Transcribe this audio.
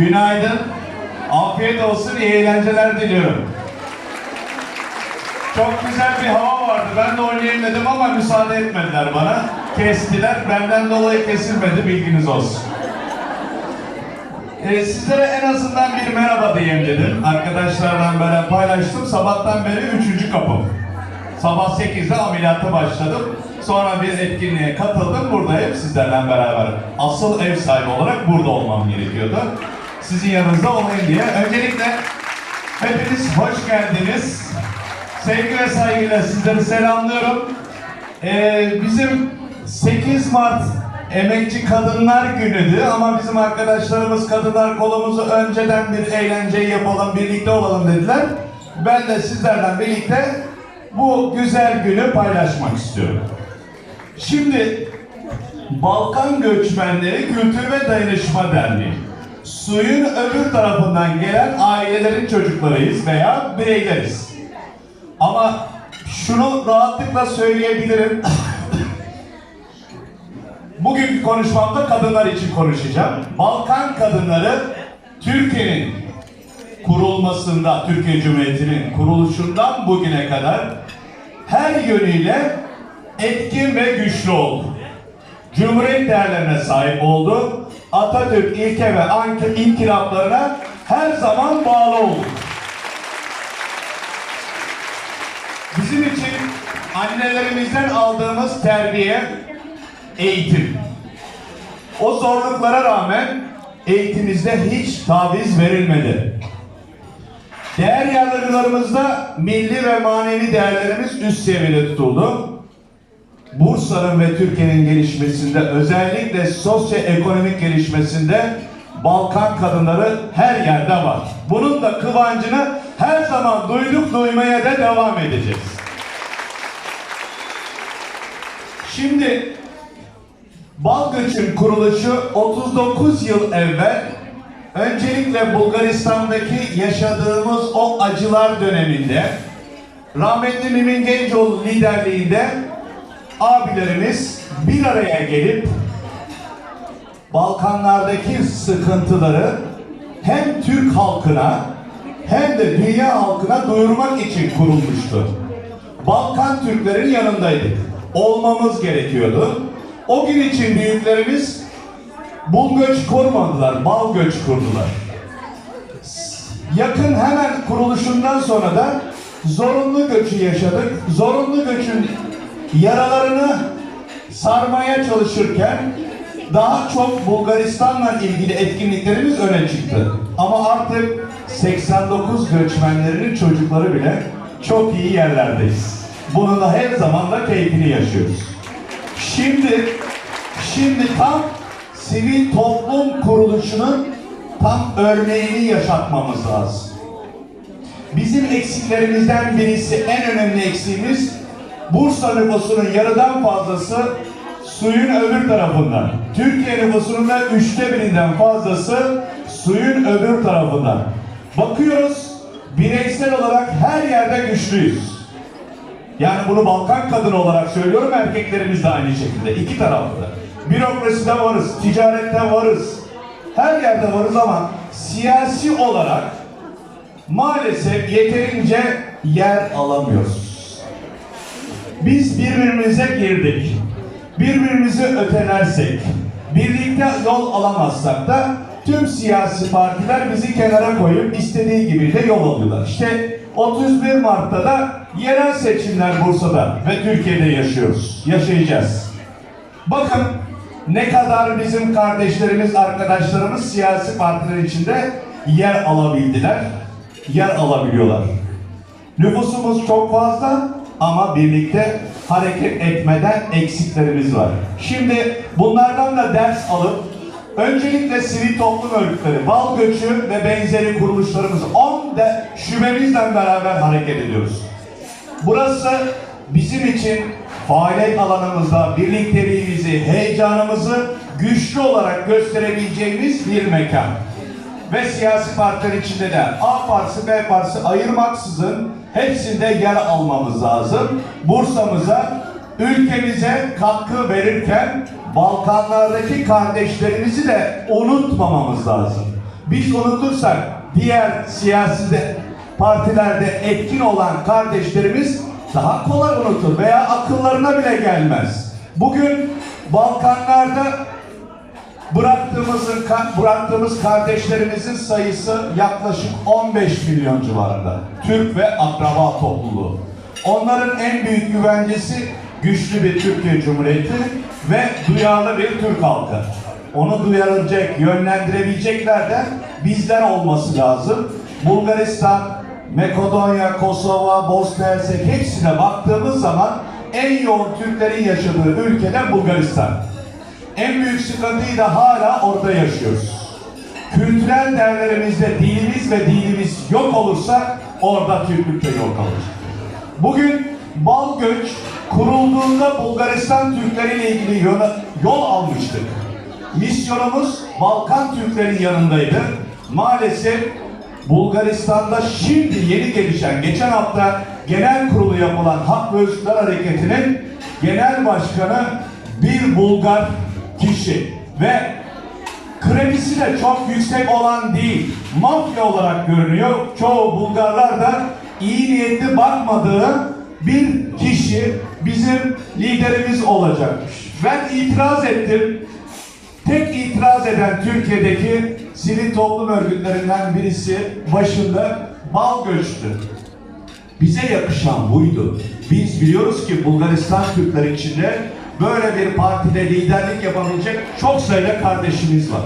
Günaydın. Afiyet olsun, iyi eğlenceler diliyorum. Çok güzel bir hava vardı. Ben de oynayayım dedim ama müsaade etmediler bana. Kestiler. Benden dolayı kesilmedi. Bilginiz olsun. Ee, sizlere en azından bir merhaba diyeyim dedim. Arkadaşlarla böyle paylaştım. Sabahtan beri üçüncü kapım. Sabah 8'de ameliyata başladım. Sonra bir etkinliğe katıldım. Buradayım sizlerle beraber. Asıl ev sahibi olarak burada olmam gerekiyordu. Sizin yanınızda olayım diye. Öncelikle hepiniz hoş geldiniz. Sevgi ve saygıyla sizleri selamlıyorum. Ee, bizim 8 Mart Emekçi Kadınlar Günü'dü ama bizim arkadaşlarımız kadınlar kolumuzu önceden bir eğlence yapalım, birlikte olalım dediler. Ben de sizlerle birlikte bu güzel günü paylaşmak istiyorum. Şimdi Balkan Göçmenleri Kültür ve Dayanışma Derneği. Suyun öbür tarafından gelen ailelerin çocuklarıyız veya bireyleriz. Ama şunu rahatlıkla söyleyebilirim. Bugünkü konuşmamda kadınlar için konuşacağım. Balkan kadınları Türkiye'nin kurulmasında, Türkiye Cumhuriyeti'nin kuruluşundan bugüne kadar her yönüyle etkin ve güçlü oldu. Cumhuriyet değerlerine sahip oldu. Atatürk ilke ve inkılaplarına her zaman bağlı oldu. Bizim için annelerimizden aldığımız terbiye, eğitim. O zorluklara rağmen eğitimimizde hiç taviz verilmedi. Değer yargılarımızda milli ve manevi değerlerimiz üst seviyede tutuldu. Bursa'nın ve Türkiye'nin gelişmesinde özellikle sosyoekonomik gelişmesinde Balkan kadınları her yerde var. Bunun da kıvancını her zaman duyduk duymaya da devam edeceğiz. Şimdi Balgöç'ün kuruluşu 39 yıl evvel öncelikle Bulgaristan'daki yaşadığımız o acılar döneminde rahmetli Mümin Gencoğlu liderliğinde abilerimiz bir araya gelip Balkanlardaki sıkıntıları hem Türk halkına hem de dünya halkına duyurmak için kurulmuştu. Balkan Türklerin yanındaydık. Olmamız gerekiyordu. O gün için büyüklerimiz bul göç kurmadılar, bal göç kurdular. Yakın hemen kuruluşundan sonra da zorunlu göçü yaşadık. Zorunlu göçün yaralarını sarmaya çalışırken daha çok Bulgaristan'la ilgili etkinliklerimiz öne çıktı. Ama artık 89 göçmenlerinin çocukları bile çok iyi yerlerdeyiz. Bunun da her zaman da keyfini yaşıyoruz. Şimdi şimdi tam sivil toplum kuruluşunun tam örneğini yaşatmamız lazım. Bizim eksiklerimizden birisi, en önemli eksiğimiz Bursa nüfusunun yarıdan fazlası suyun öbür tarafından. Türkiye nüfusunun da üçte birinden fazlası suyun öbür tarafından. Bakıyoruz, bireysel olarak her yerde güçlüyüz. Yani bunu Balkan kadını olarak söylüyorum, erkeklerimiz de aynı şekilde. iki taraflı. Bürokraside varız, ticarette varız. Her yerde varız ama siyasi olarak maalesef yeterince yer alamıyoruz. Biz birbirimize girdik. Birbirimizi ötelersek, birlikte yol alamazsak da tüm siyasi partiler bizi kenara koyup istediği gibi de yol alıyorlar. İşte 31 Mart'ta da yerel seçimler Bursa'da ve Türkiye'de yaşıyoruz. Yaşayacağız. Bakın ne kadar bizim kardeşlerimiz, arkadaşlarımız siyasi partiler içinde yer alabildiler, yer alabiliyorlar. Nüfusumuz çok fazla ama birlikte hareket etmeden eksiklerimiz var. Şimdi bunlardan da ders alıp öncelikle sivil toplum örgütleri, bal göçü ve benzeri kuruluşlarımız 10 de şubemizle beraber hareket ediyoruz. Burası bizim için faaliyet alanımızda birlikteliğimizi, heyecanımızı güçlü olarak gösterebileceğimiz bir mekan. Ve siyasi partiler içinde de A partisi, B partisi ayırmaksızın hepsinde yer almamız lazım. Bursa'mıza, ülkemize katkı verirken Balkanlardaki kardeşlerimizi de unutmamamız lazım. biz unutursak diğer siyasi de- partilerde etkin olan kardeşlerimiz daha kolay unutur veya akıllarına bile gelmez. Bugün Balkanlarda bıraktığımızın bıraktığımız kardeşlerimizin sayısı yaklaşık 15 milyon civarında. Türk ve akraba topluluğu. Onların en büyük güvencesi güçlü bir Türkiye Cumhuriyeti ve duyarlı bir Türk halkı. Onu duyarılacak, yönlendirebilecekler de bizler olması lazım. Bulgaristan, Makedonya, Kosova, Bosna Hersek hepsine baktığımız zaman en yoğun Türklerin yaşadığı ülkede Bulgaristan. En büyük sıkıntıyı da hala orada yaşıyoruz. Kültürel değerlerimizde dinimiz ve dinimiz yok olursa orada Türklük de yok olur. Bugün bal göç kurulduğunda Bulgaristan Türkleri ile ilgili yol, yol almıştık. Misyonumuz Balkan Türklerin yanındaydı. Maalesef Bulgaristan'da şimdi yeni gelişen, geçen hafta genel kurulu yapılan Hak ve Özgürlükler Hareketi'nin genel başkanı bir Bulgar kişi ve kredisi de çok yüksek olan değil, mafya olarak görünüyor. Çoğu Bulgarlar da iyi niyetli bakmadığı bir kişi bizim liderimiz olacakmış. Ben itiraz ettim. Tek itiraz eden Türkiye'deki sivil toplum örgütlerinden birisi başında bal göçtü. Bize yakışan buydu. Biz biliyoruz ki Bulgaristan Türkleri içinde böyle bir partide liderlik yapabilecek çok sayıda kardeşimiz var.